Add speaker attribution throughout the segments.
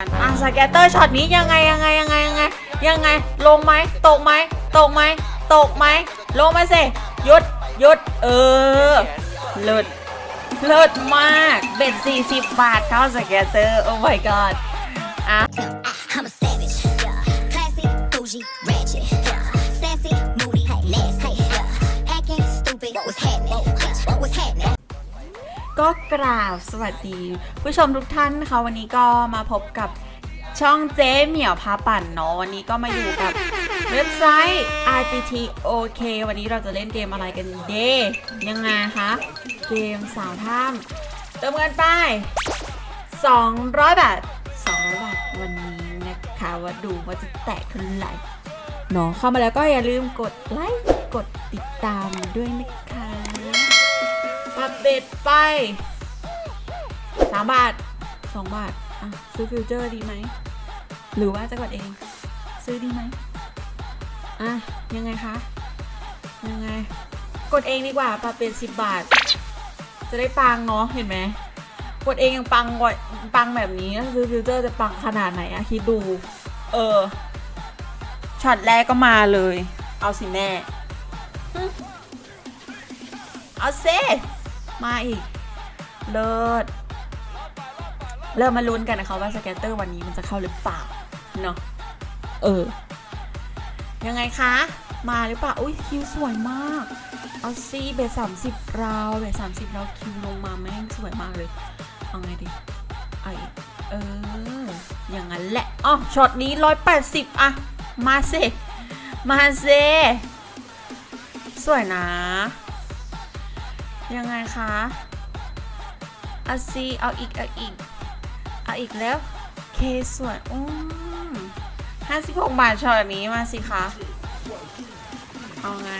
Speaker 1: อะสแกตเตอร์ช็อตนี้ยังไงยังไงยังไงยังไงยังไงลงไหมตกไหมตกไหมตกไหมลงมาสิหยุดหยุดเออเลิศเลิศมากเบ็ด40 บาทเข้าสแกตเตอร์โอ้ my god อะ ก็กราบสวัสดี ผู้ชมทุกท่านนะคะวันนี้ก็มาพบกับช่องเจ๊เหมียวพาปั่นเนาะวันนี้ก็มาอยู่กับเว็บไซต์ RGT OK วันนี้เราจะเล่นเกมอะไรกันเดยังไงคะเกมสาวท่ามเติมเงินไป 200 บาท 200 บาท วันนี้นะคะว่าดูว่าจะแตกเท่าไหร่เนาะเข้ามาแล้วก็อย่าลืมกดไลค์กดติดตามด้วยนะคะับเบ็ดไปสามบาทสองบาท อะ ซื้อฟิวเจอร์ดีไหม หรือว่าจะกดเอง ซื้อดีไหมอะ ยังไงคะ ยังไง กดเองดีกว่าปรับเป็นสิบบาท จะได้ปังเนาะ เห็นไหม กดเองยังปังกว่าปังแบบนี้ ซื้อฟิวเจอร์จะปังขนาดไหนอะคิดดู เออ ช็อตแรกก็มาเลย เอาสิแม่ เอาเซ มาอีก เลิศ เริ่มมาลุ้นกันนะคะว่าสแกตเตอร์วันนี้มันจะเข้าหรือเปล่า เนาะ เออ ยังไงคะ มาหรือเปล่า อุ้ยคิวสวยมาก เอาซีเบสสามสิบราวเบสสามสิบราวคิวลงมาแม่งสวยมากเลย เอาไงดีเอเออ อย่างนั้นแหละอ๋อช็อตนี้ร้อยแปดสิบอะมาเซมาเซสวยนะ ยังไงคะเอาซีเอาอีกเอาอีกเอาอีกแล้วเคสวยอืมห้าสิบหกบาทช็อตนี้มาสิคะเอาไง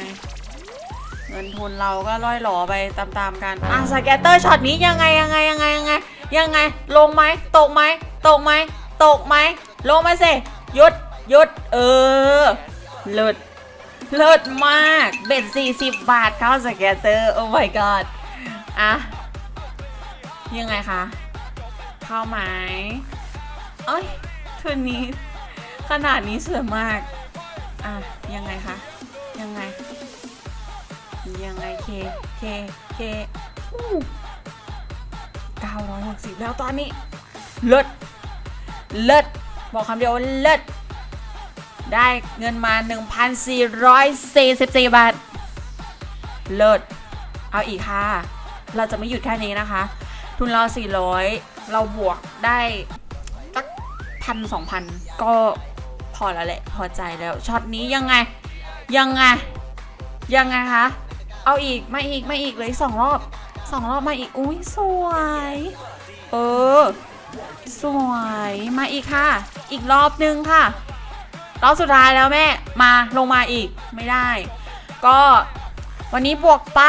Speaker 1: เงินทุนเราก็ล่อยหลอไปตามๆกันอะสแกตเตอร์ช็อตนี้ยังไงยังไงยังไงยังไงยังไงลงไหมตกไหมตกไหมตกไหมลงมาสิหยุดหยุดเออเลิศ เลิศมาก เบ็ด40 บาทเข้าสแกตเตอร์ โอ้ my god อะ ยังไงคะ เข้าไหมเอ้ยทุนนี้ ขนาดนี้สวยมาก อะ ยังไงคะ ยังไง ยังไงเค เค เคอู้960แล้วตอนนี้ เลิศ เลิศ บอกคำเดียวเลิศ ได้เงินมา 1,444 บาท เลิศ เอาอีกค่ะ เราจะไม่หยุดแค่นี้นะคะ ทุนเรา 400 เราบวกได้สักพันสองพันก็พอแล้วแหละ พอใจแล้ว ช็อตนี้ยังไง ยังไง ยังไงคะ เอาอีก ไมาอีก ไมาอีกเลยสองรอบสองรอบมาอีก อุ้ยสวย เออ สวย มาอีกค่ะ อีกรอบนึงค่ะ รอบสุดท้ายแล้วแม่มาลงมาอีกไม่ได้ ก็วันนี้บวกไป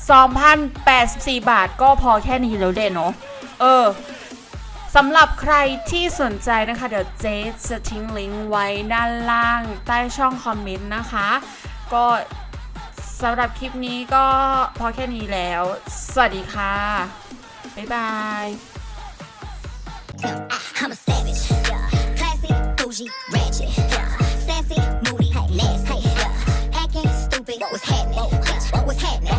Speaker 1: 2,084 บาทก็พอแค่นี้แล้วเด่นเนาะเออสำหรับใครที่สนใจนะคะ เดี๋ยวเจ๊จะทิ้งลิงก์ไว้ด้านล่างใต้ช่องคอมเมนต์นะคะ ก็สำหรับคลิปนี้ก็พอแค่นี้แล้ว สวัสดีค่ะ บ๊ายบาย
Speaker 2: Ah,